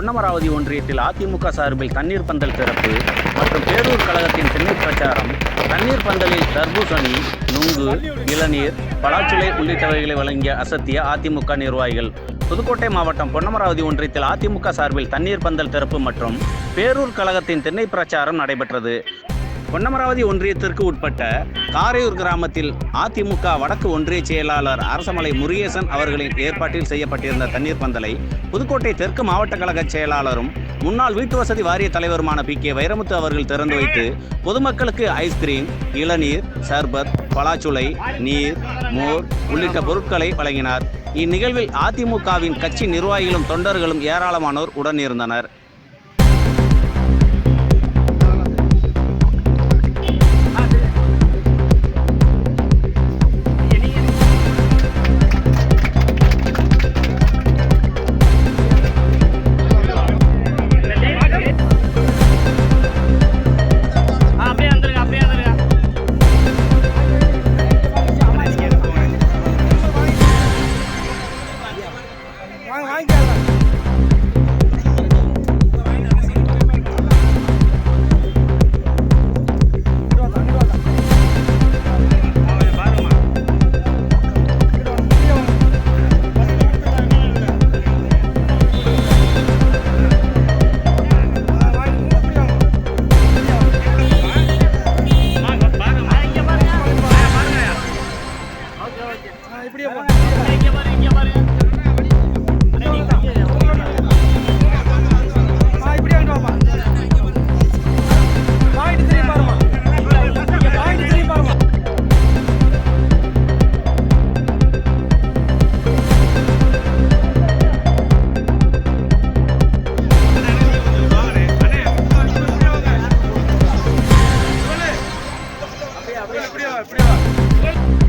பொன்னமராவதி ஒன்றியத்தில் அதிமுக சார்பில் தண்ணீர் பந்தல் திறப்பு மற்றும் பேரூர் கழகத்தின் தென்னீர் பிரச்சாரம். தண்ணீர் பந்தலில் தர்பூசணி நுங்கு இளநீர் பலாச்சுளை உள்ளிட்டவைகளை வழங்கிய அசத்திய அதிமுக நிர்வாகிகள். புதுக்கோட்டை மாவட்டம் பொன்னமராவதி ஒன்றியத்தில் அதிமுக சார்பில் தண்ணீர் பந்தல் திறப்பு மற்றும் பேரூர் கழகத்தின் தென்னை பிரச்சாரம் நடைபெற்றது. பொன்னமராவதி ஒன்றியத்திற்கு உட்பட்ட காரையூர் கிராமத்தில் அதிமுக வடக்கு ஒன்றிய செயலாளர் அரசமலை முருகேசன் அவர்களின் ஏற்பாட்டில் செய்யப்பட்டிருந்த தண்ணீர் பந்தலை புதுக்கோட்டை தெற்கு மாவட்ட கழக செயலாளரும் முன்னாள் வீட்டு வசதி வாரிய தலைவருமான பி. கே. வைரமுத்து அவர்கள் திறந்து வைத்து பொதுமக்களுக்கு ஐஸ்கிரீம் இளநீர் சர்பத் பலாச்சுளை நீர் மோர் உள்ளிட்ட பொருட்களை வழங்கினார். இந்நிகழ்வில் அதிமுகவின் கட்சி நிர்வாகிகளும் தொண்டர்களும் ஏராளமானோர் உடனிருந்தனர். இப்படியே அப்படியே? அப்படியே அப்படியே?